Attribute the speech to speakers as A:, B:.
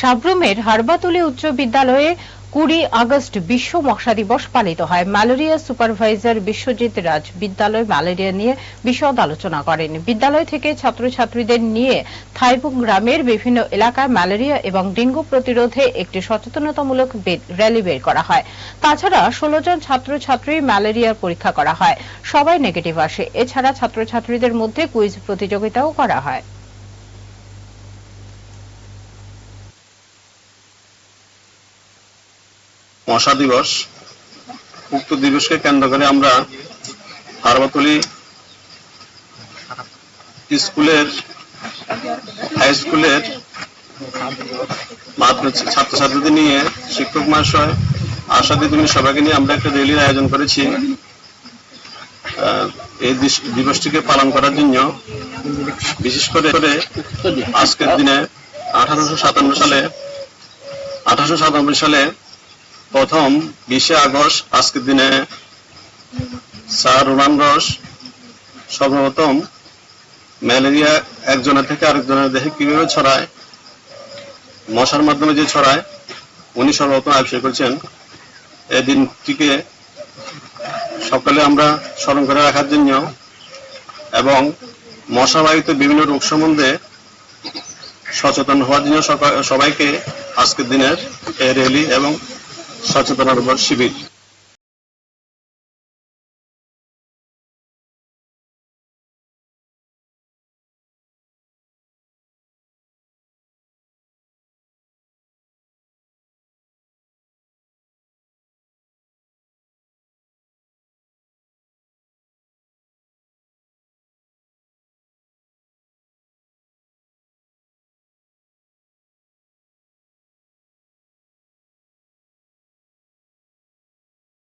A: সাব্রুমের হারবাতুলি উচ্চ বিদ্যালয়ে কুড়ি আগস্ট বিশ্ব মশা দিবস পালিত হয়। ম্যালেরিয়া সুপারভাইজার বিশ্বজিৎ রাজ বিদ্যালয় ম্যালেরিয়া নিয়ে বিশদ আলোচনা করেন। বিদ্যালয় থেকে ছাত্রছাত্রীদের নিয়ে থাইপুং গ্রামের বিভিন্ন এলাকায় ম্যালেরিয়া এবং ডেঙ্গু প্রতিরোধে একটি সচেতনতামূলক র্যালি বের করা হয়। তাছাড়া ষোলো জন ছাত্রছাত্রী ম্যালেরিয়ার পরীক্ষা করা হয়। সবাই নেগেটিভ আসে। এছাড়া ছাত্রছাত্রীদের মধ্যে কুইজ প্রতিযোগিতাও করা হয়।
B: মশা দিবস উক্ত দিবসকে কেন্দ্র করে আমরা হারবাতলি স্কুলের, হাই স্কুলের ছাত্রছাত্রীদের নিয়ে শিক্ষক মহাশয় আশা দিদিমণি সবাইকে নিয়ে আমরা একটা র্যালির আয়োজন করেছি এই দিবসটিকে পালন করার জন্য। বিশেষ করে আজকের দিনে আঠারোশো সাতান্ন সালে, আঠারোশো সাতানব্বই সালে প্রথম বিশে আগস্ট, আজকের দিনে স্যার রোমান রস, সর্বপ্রথম ম্যালেরিয়া একজনের থেকে আরেকজনের দেহে কীভাবে ছড়ায়, মশার মাধ্যমে যে ছড়ায়, উনি সর্বপ্রথম আবিষ্কার করেছেন এই দিনটিকে। সকালে আমরা স্মরণ করে রাখার জন্য এবং মশাবাহিত বিভিন্ন রোগ সম্বন্ধে সচেতন হওয়ার জন্য সবাইকে আজকের দিনের এই র্যালি এবং সচেতনতার শিবির